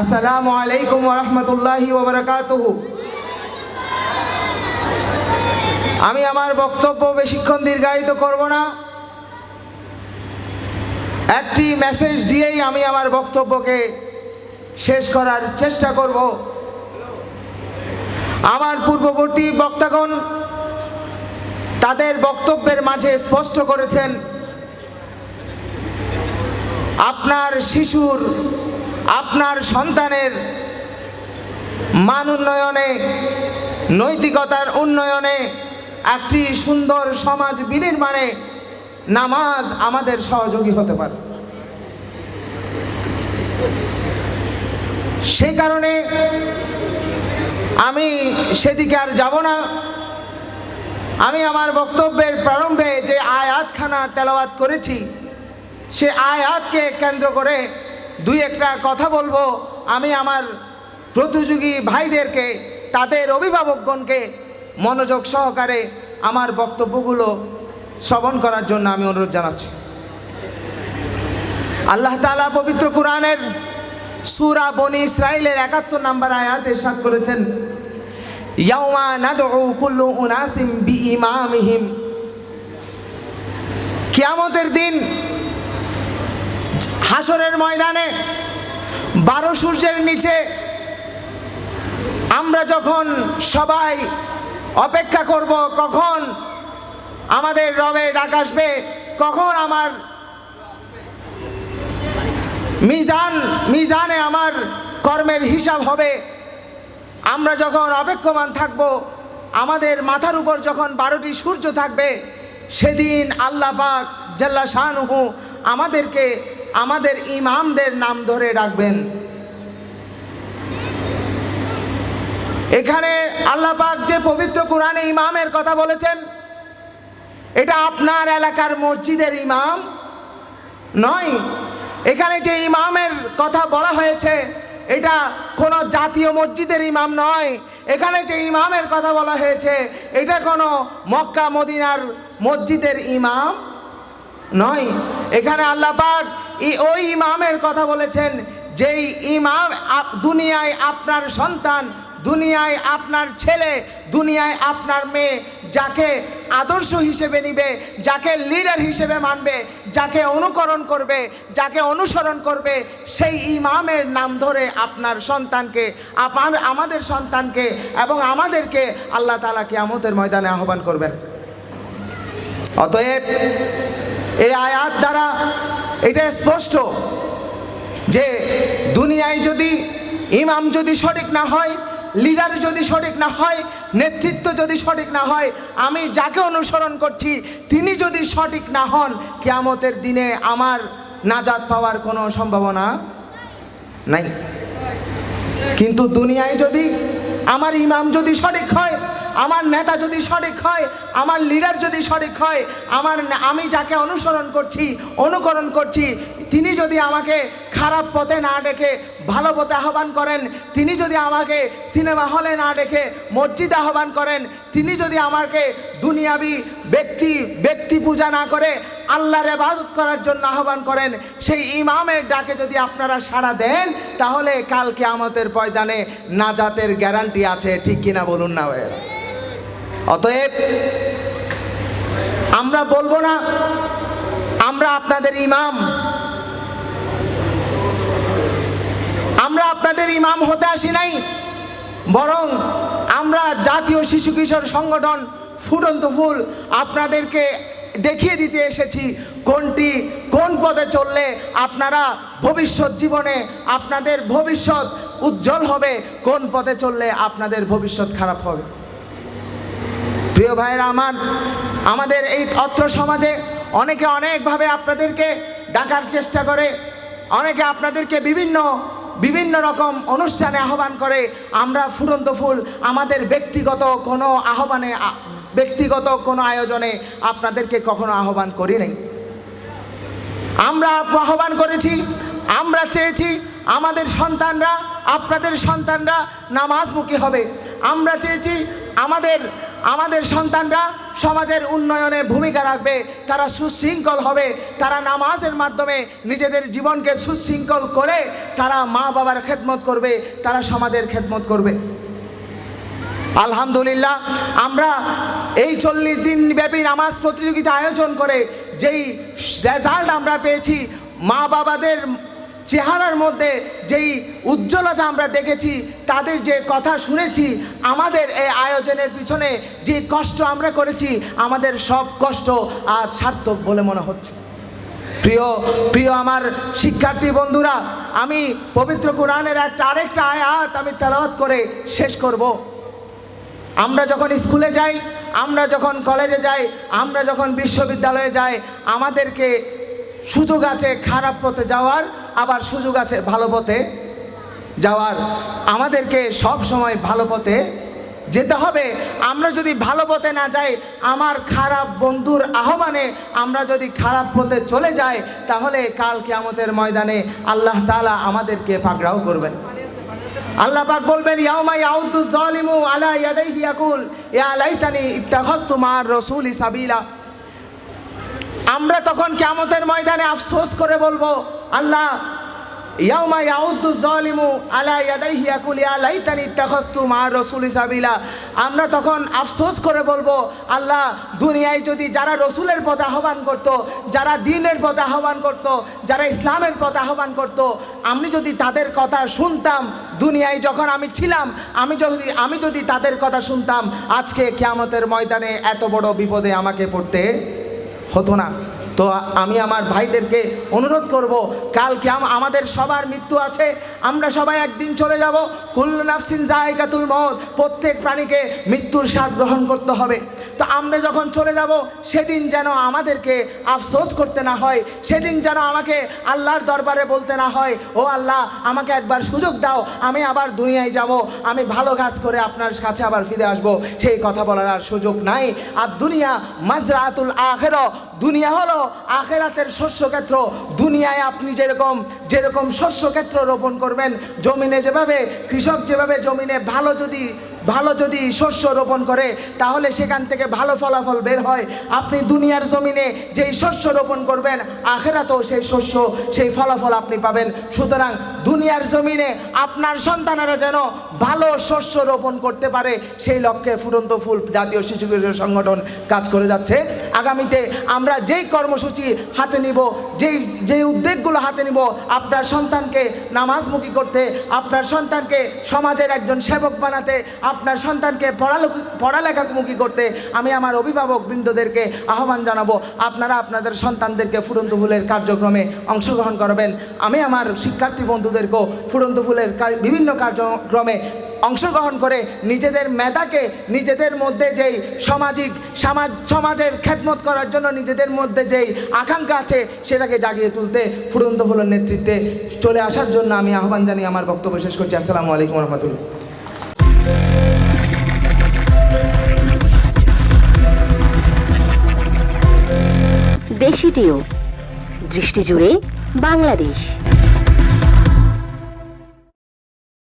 আসসালামু আলাইকুম রহমতুল্লাহি ওবরাকাতুহু আমি আমার বক্তব্য বেশিক্ষণ দীর্ঘায়িত করব না। একটি মেসেজ দিয়েই আমি আমার বক্তব্যকে শেষ করার চেষ্টা করব। আমার পূর্ববর্তী বক্তাগণ তাদের বক্তব্যের মাঝে স্পষ্ট করেছেন, আপনার শিশুর আপনার সন্তানের মান উন্নয়নে, নৈতিকতার উন্নয়নে একটি সুন্দর সমাজ বিনির্মাণে নামাজ আমাদের সহযোগী হতে পারে। সে কারণে আমি সেদিকে আর যাব না। আমি আমার বক্তব্যের প্রারম্ভে যে আয়াতখানা তেলাওয়াত করেছি, সে আয়াতকে কেন্দ্র করে দুই একটা কথা বলব। আমি আমার প্রতিযোগী ভাইদেরকে, তাদের অভিভাবকগণকে মনোযোগ সহকারে আমার বক্তব্যগুলো শ্রবণ করার জন্য আমি অনুরোধ জানাচ্ছি। আল্লাহ তালা পবিত্র কোরআনের সুরা বনি ইসরায়েলের একাত্তর নাম্বার আয়াত এরশাদ করেছেন, ইয়াউমা উনাসিম কিয়ামতের দিন হাসরের ময়দানে বারো সূর্যের নিচে আমরা যখন সবাই অপেক্ষা করব, কখন আমাদের রবে ডাক আসবে, কখন আমার মিজান, মিজানে আমার কর্মের হিসাব হবে, আমরা যখন অপেক্ষমান থাকব, আমাদের মাথার উপর যখন বারোটি সূর্য থাকবে, সেদিন আল্লাহ পাক জাল্লা শাহনুহু আমাদেরকে আমাদের ইমামদের নাম ধরে ডাকবেন। এখানে আল্লাহ পাক যে পবিত্র কোরআনে ইমামের কথা বলেছেন, এটা আপনার এলাকার মসজিদের ইমাম নয়। এখানে যে ইমামের কথা বলা হয়েছে, এটা কোনো জাতীয় মসজিদের ইমাম নয়। এখানে যে ইমামের কথা বলা হয়েছে, এটা কোনো মক্কা, মদিনার মসজিদের ইমাম নয়। এখানে আল্লাহ পাক ই- ওই ইমামের কথা বলেছেন, যেই ইমাম দুনিয়ায় আপনার সন্তান, দুনিয়ায় আপনার ছেলে, দুনিয়ায় আপনার মেয়ে, যাকে আদর্শ হিসেবে নিবে, যাকে লিডার হিসেবে মানবে, যাকে অনুকরণ করবে, যাকে অনুসরণ করবে, সেই ইমামের নাম ধরে আপনার সন্তানকে আপনার আমাদের সন্তানকে এবং আমাদেরকে আল্লাহ তালা কিয়ামতের ময়দানে আহ্বান করবেন। অতএব এই আয়াত দ্বারা এটা স্পষ্ট যে দুনিয়ায় যদি ইমাম যদি সঠিক না হয়, লিডার যদি সঠিক না হয়, নেতৃত্ব যদি সঠিক না হয়, আমি যাকে অনুসরণ করছি, তিনি যদি সঠিক না হন, কেয়ামতের দিনে আমার নাজাত পাওয়ার কোনো সম্ভাবনা নাই। কিন্তু দুনিয়ায় যদি আমার ইমাম যদি সঠিক হয় আমার নেতা যদি সঠিক হয়, আমার লিডার যদি সঠিক হয়, আমার আমি যাকে অনুসরণ করছি, অনুকরণ করছি, তিনি যদি আমাকে খারাপ পথে না ডেকে, ভালো পথে আহ্বান করেন, তিনি যদি আমাকে সিনেমা হলে না ডেকে, মসজিদে আহ্বান করেন, তিনি যদি আমাকে দুনিয়াবি ব্যক্তি ব্যক্তি পূজা না করে, আল্লাহর ইবাদত করার জন্য আহ্বান করেন, সেই ইমামের ডাকে যদি আপনারা সাড়া দেন, তাহলে কালকে কিয়ামতের পয়দানে নাজাতের গ্যারান্টি আছে, ঠিক কিনা বলুন না ভাইয়েরা? অতএব আমরা বলব না, আমরা আপনাদের ইমাম। আমরা আপনাদের ইমাম হতে আসি নাই, বরং আমরা জাতীয় শিশু কিশোর সংগঠন ফুটন্ত ফুল আপনাদেরকে দেখিয়ে দিতে এসেছি, কোনটি কোন পথে চললে আপনারা ভবিষ্যৎ জীবনে আপনাদের ভবিষ্যৎ উজ্জ্বল হবে, কোন পথে চললে আপনাদের ভবিষ্যৎ খারাপ হবে। প্রিয় ভাইয়েরা আমার, আমাদের এই অত্র সমাজে অনেকে অনেকভাবে আপনাদেরকে ডাকার চেষ্টা করে, অনেকে আপনাদেরকে বিভিন্ন বিভিন্ন রকম অনুষ্ঠানে আহ্বান করে। আমরা ফুটন্ত ফুল আমাদের ব্যক্তিগত কোনো আহ্বানে ব্যক্তিগত কোনো আয়োজনে আপনাদেরকে কখনো আহ্বান করি নাই। আমরা আহ্বান করেছি, আমরা চেয়েছি আমাদের সন্তানরা, আপনাদের সন্তানরা নামাজমুখী হবে। আমরা চেয়েছি আমাদের আমাদের সন্তানরা সমাজের উন্নয়নে ভূমিকা রাখবে, তারা সুশৃঙ্খল হবে, তারা নামাজের মাধ্যমে নিজেদের জীবনকে সুশৃঙ্খল করে তারা মা বাবার খেদমত করবে, তারা সমাজের খেদমত করবে। আলহামদুলিল্লাহ, আমরা এই চল্লিশ দিন ব্যাপী নামাজ প্রতিযোগিতা আয়োজন করে যেই রেজাল্ট আমরা পেয়েছি, মা বাবাদের চেহারার মধ্যে যেই উজ্জ্বলতা আমরা দেখেছি, তাদের যে কথা শুনেছি, আমাদের এই আয়োজনের পিছনে যে কষ্ট আমরা করেছি, আমাদের সব কষ্ট আজ সার্থক বলে মনে হচ্ছে। প্রিয় প্রিয় আমার শিক্ষার্থী বন্ধুরা, আমি পবিত্র কোরআনের একটা আরেকটা আয়াত আমি তেলাওয়াত করে শেষ করব। আমরা যখন স্কুলে যাই, আমরা যখন কলেজে যাই, আমরা যখন বিশ্ববিদ্যালয়ে যাই, আমাদেরকে সুযোগ আছে খারাপ পথে যাওয়ার আবার সুযোগ আছে ভালো পথে যাওয়ার। আমাদেরকে সব সময় ভালো পথে যেতে হবে। আমরা যদি ভালো পথে না যাই, আমার খারাপ বন্ধুর আহ্বানে আমরা যদি খারাপ পথে চলে যাই, তাহলে কাল কিয়ামতের ময়দানে আল্লাহ তালা আমাদেরকে পাকড়াও করবেন। আল্লাহ পাক বলবেন আলা আমরা তখন কিয়ামতের ময়দানে আফসোস করে বলব আল্লাহ, ইয়াউমা ইয়াউদু যালিমু আলা ইয়াদাইহি, ইয়াকুল ইয়া লাইতানি মা'আর রাসূলি সাবিলা। আমরা তখন আফসোস করে বলব, আল্লাহ, দুনিয়ায় যদি যারা রসুলের পথে আহ্বান করত, যারা দিনের পথে আহ্বান করত, যারা ইসলামের পথে আহ্বান করত, আমি যদি তাদের কথা শুনতাম, দুনিয়ায় যখন আমি ছিলাম, আমি যদি আমি যদি তাদের কথা শুনতাম, আজকে কিয়ামতের ময়দানে এত বড় বিপদে আমাকে পড়তে হতো না। তো আমি আমার ভাইদেরকে অনুরোধ করব কালকে আমাদের সবার মৃত্যু আছে, আমরা সবাই একদিন চলে যাব। কুল্লু নাফসিন জায়গাতুল মত প্রত্যেক প্রাণীকে মৃত্যুর স্বাদ গ্রহণ করতে হবে। তো আমরা যখন চলে যাব, সেদিন যেন আমাদেরকে আফসোস করতে না হয়, সেদিন যেন আমাকে আল্লাহর দরবারে বলতে না হয়, ও আল্লাহ, আমাকে একবার সুযোগ দাও, আমি আবার দুনিয়ায় যাব, আমি ভালো কাজ করে আপনার কাছে আবার ফিরে আসব। সেই কথা বলার আর সুযোগ নাই। আর দুনিয়া মাজরাতুল আখের দুনিয়া হলো আখেরাতের শস্যক্ষেত্র। দুনিয়ায় আপনি যেরকম যেরকম শস্যক্ষেত্র রোপণ করবেন, জমিনে যেভাবে কৃষক যেভাবে জমিনে ভালো যদি ভালো যদি শস্য রোপণ করে, তাহলে সেখান থেকে ভালো ফলাফল বের হয়। আপনি দুনিয়ার জমিনে যেই শস্য রোপণ করবেন, আখেরাতেও সেই শস্য, সেই ফলাফল আপনি পাবেন। সুতরাং দুনিয়ার জমিনে আপনার সন্তানেরা যেন ভালো শস্য রোপণ করতে পারে, সেই লক্ষ্যে ফুরন্ত ফুল জাতীয় শিশু কিশোর সংগঠন কাজ করে যাচ্ছে। আগামীতে আমরা যেই কর্মসূচি হাতে নিব, যেই যেই উদ্যোগগুলো হাতে নিব, আপনার সন্তানকে নামাজমুখী করতে, আপনার সন্তানকে সমাজের একজন সেবক বানাতে, আপনার সন্তানকে পড়ালেখা পড়ালেখামুখী করতে, আমি আমার অভিভাবক বৃন্দদেরকে আহ্বান জানাব, আপনারা আপনাদের সন্তানদেরকে ফুরন্ত ফুলের কার্যক্রমে অংশগ্রহণ করবেন। আমি আমার শিক্ষার্থী বন্ধুদেরকেও ফুরন্ত ফুলের বিভিন্ন কার্যক্রমে অংশগ্রহণ করে নিজেদের মেধাকে নিজেদের মধ্যে যেই সামাজিক সমাজ সমাজের খেদমত করার জন্য নিজেদের মধ্যে যেই আকাঙ্ক্ষা আছে সেটাকে জাগিয়ে তুলতে ফুটন্ত ফুলের নেতৃত্বে চলে আসার জন্য আমি আহ্বান জানিয়ে আমার বক্তব্য শেষ করছি। আসসালামু আলাইকুম রহমতুল্লাহ। দেশিটিও দৃষ্টি জুড়ে বাংলাদেশ।